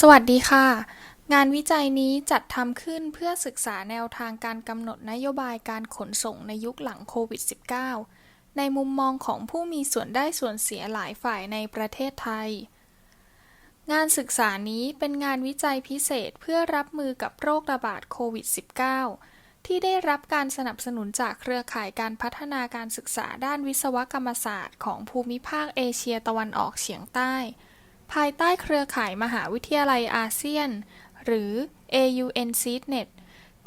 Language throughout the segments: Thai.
สวัสดีค่ะ งานวิจัยนี้จัดทำขึ้นเพื่อศึกษาแนวทางการกำหนดนโยบายการขนส่งในยุคหลังโควิด -19 ในมุมมองของผู้มีส่วนได้ส่วนเสียหลายฝ่ายในประเทศไทย งานศึกษานี้เป็นงานวิจัยพิเศษเพื่อรับมือกับโรคระบาดโควิด -19 ที่ได้รับการสนับสนุนจากเครือข่ายการพัฒนาการศึกษาด้านวิศวกรรมศาสตร์ ของภูมิภาคเอเชียตะวันออกเฉียงใต้ ภายใต้เครือข่ายมหาวิทยาลัยอาเซียน หรือ AUN Seednet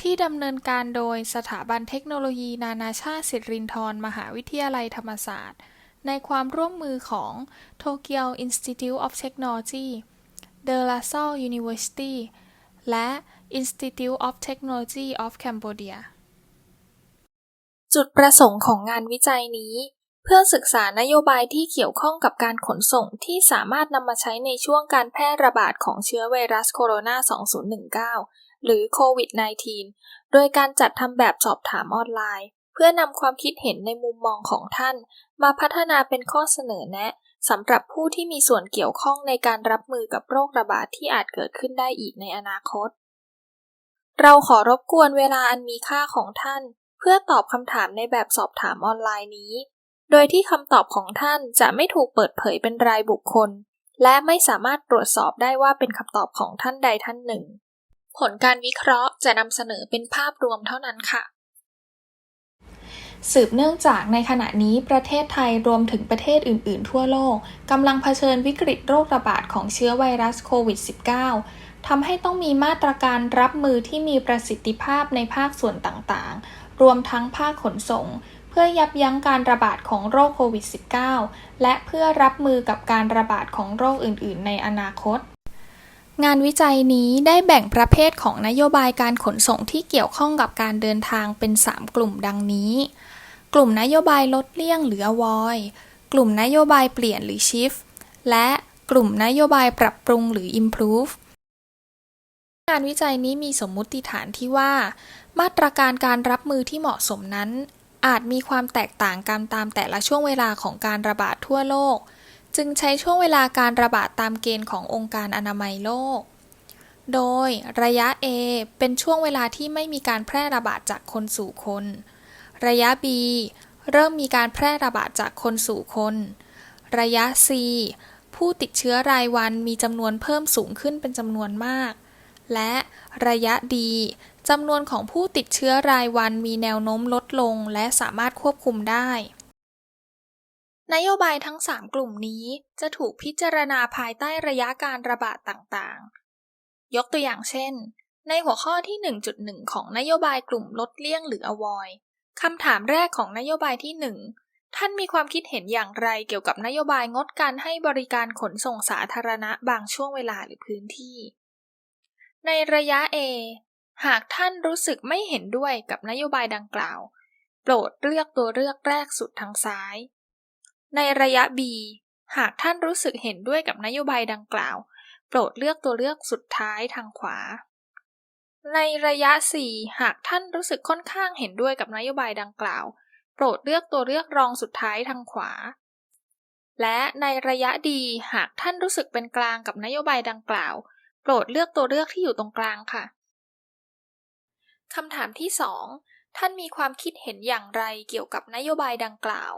ที่ดำเนินการโดยสถาบันเทคโนโลยีนานาชาติสิรินธรมหาวิทยาลัยธรรมศาสตร์ ในความร่วมมือของ Tokyo Institute of Technology De La Salle University และ Institute of Technology of Cambodia จุดประสงค์ของงานวิจัยนี้ พื่อศึกษานโยบายที่เกี่ยวข้องกับการขนส่งที่สามารถนำมาใช้ในช่วงการแพร่ระบาดของเชื้อไวรัสโคโรนา 2019 หรือโควิด -19 โดยการจัดทำแบบสอบถามออนไลน์ เพื่อนำความคิดเห็นในมุมมองของท่าน มาพัฒนาเป็นข้อเสนอแนะสำหรับผู้ที่มีส่วนเกี่ยวข้องในการรับมือกับโรคระบาดที่อาจเกิดขึ้นได้อีกในอนาคต เราขอรบกวนเวลาอันมีค่าของท่าน เพื่อตอบคำถามในแบบสอบถามออนไลน์นี้ โดยที่คำตอบของท่านจะไม่ถูกเปิดเผยเป็นรายบุคคล และไม่สามารถตรวจสอบได้ว่าเป็นคำตอบของท่านใดท่านหนึ่ง ผลการวิเคราะห์จะนำเสนอเป็นภาพรวมเท่านั้นค่ะ สืบเนื่องจากในขณะนี้ประเทศไทยรวมถึงประเทศอื่น ๆ ทั่วโลกกำลังเผชิญวิกฤตโรคระบาดของเชื้อไวรัสโควิด -19 ทำให้ต้องมีมาตรการรับมือที่มีประสิทธิภาพในภาคส่วนต่างๆ รวมทั้งภาคขนส่ง เพื่อยับยั้งการระบาดของโรคโควิด -19 และเพื่อรับมือกับการระบาดของโรคอื่น ๆ ในอนาคต งานวิจัยนี้ได้แบ่งประเภทของนโยบายการขนส่งที่เกี่ยวข้องกับการเดินทางเป็น 3 กลุ่มดังนี้ กลุ่มนโยบายลดเลี่ยงหรือ avoid กลุ่มนโยบายเปลี่ยนหรือ shift และกลุ่มนโยบายปรับปรุงหรือ improve งานวิจัยนี้มีสมมุติฐานที่ว่า มาตรการการรับมือที่เหมาะสมนั้น อาจมีความแตกต่างกันตามแต่ละช่วงเวลาของการระบาดทั่วโลก จึงใช้ช่วงเวลาการระบาดตามเกณฑ์ขององค์การอนามัยโลก โดยระยะ A เป็นช่วงเวลาที่ไม่มีการแพร่ระบาดจากคนสู่คน ระยะ B เริ่มมีการแพร่ระบาดจากคนสู่คน ระยะ C ผู้ติดเชื้อรายวันมีจำนวนเพิ่มสูงขึ้นเป็นจำนวนมาก และระยะ D จำนวนของผู้ติดเชื้อรายวันมีแนวโน้มลดลงและสามารถควบคุมได้ นโยบายทั้ง 3 กลุ่มนี้จะถูกพิจารณาภายใต้ระยะการระบาดต่างๆ ยกตัวอย่างเช่น ในหัวข้อที่ 1.1 ของนโยบายกลุ่มลดเลี่ยงหรือ avoid คำถามแรกของนโยบายที่ 1 ท่านมีความคิดเห็นอย่างไรเกี่ยวกับนโยบายงดการให้บริการขนส่งสาธารณะบางช่วงเวลาหรือพื้นที่ ในระยะ A หากท่านรู้สึกไม่เห็นด้วยกับนโยบายดังกล่าว โปรดเลือกตัวเลือกแรกสุดทางซ้าย ในระยะ B หากท่านรู้สึกเห็นด้วยกับนโยบายดังกล่าว โปรดเลือกตัวเลือกสุดท้ายทางขวา ในระยะ 4 หากท่านรู้สึกค่อนข้างเห็นด้วยกับนโยบายดังกล่าว โปรดเลือกตัวเลือกรองสุดท้ายทางขวา และในระยะดีหากท่านรู้สึกเป็นกลางกับนโยบายดังกล่าว โปรดเลือกตัวเลือกที่อยู่ตรงกลางค่ะคำถามที่ 2 ท่านมีความคิดเห็นอย่างไรเกี่ยวกับนโยบายดังกล่าว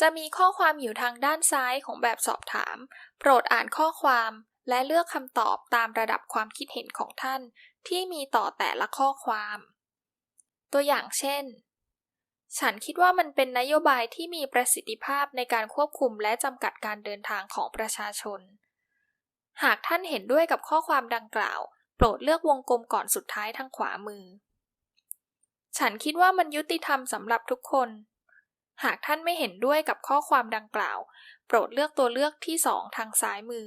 จะมีข้อความอยู่ทางด้านซ้ายของแบบสอบถาม โปรดอ่านข้อความและเลือกคำตอบตามระดับความคิดเห็นของท่าน ที่มีต่อแต่ละข้อความ ตัวอย่างเช่น ฉันคิดว่ามันเป็นนโยบายที่มีประสิทธิภาพในการควบคุมและจำกัดการเดินทางของประชาชน หากท่านเห็นด้วยกับข้อความดังกล่าว โปรดเลือกวงกลมก่อนสุดท้ายทางขวามือ ฉันคิดว่ามันยุติธรรมสำหรับทุกคน หากท่านไม่เห็นด้วยกับข้อความดังกล่าว โปรดเลือกตัวเลือกที่สองทางซ้ายมือ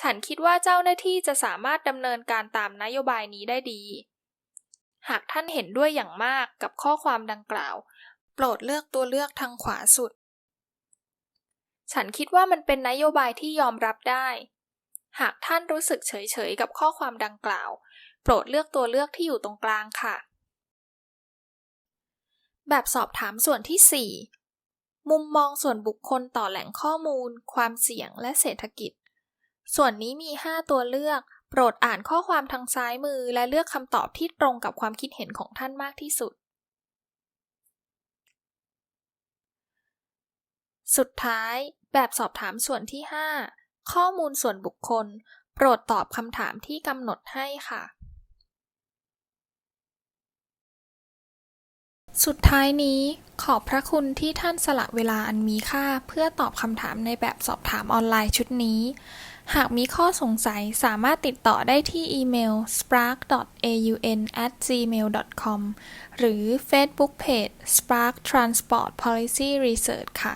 ฉันคิดว่าเจ้าหน้าที่จะสามารถดำเนินการตามนโยบายนี้ได้ดี หากท่านเห็นด้วยอย่างมากกับข้อความดังกล่าว โปรดเลือกตัวเลือกทางขวาสุด ฉันคิดว่ามันเป็นนโยบายที่ยอมรับได้ หากท่านรู้สึกเฉยๆ กับข้อความดังกล่าว โปรดเลือกตัวเลือกที่อยู่ตรงกลางค่ะ แบบสอบถามส่วนที่ 4 มุมมองส่วนบุคคลต่อแหล่งข้อมูล ความเสี่ยงและเศรษฐกิจ ส่วนนี้มี 5 ตัวเลือกโปรดอ่านข้อความทางซ้ายมือและเลือกคำตอบที่ตรงกับความคิดเห็นของท่านมากที่สุด สุดท้าย แบบสอบถามส่วนที่ 5 ข้อมูลส่วนบุคคล โปรดตอบคำถามที่กำหนดให้ค่ะ สุดท้ายนี้ขอบพระคุณที่ท่านสละเวลาอันมีค่าเพื่อตอบคำถามในแบบสอบถามออนไลน์ชุดนี้ หากมีข้อสงสัยสามารถติดต่อได้ที่อีเมล spark.aun@gmail.com หรือ Facebook Page Spark Transport Policy Research ค่ะ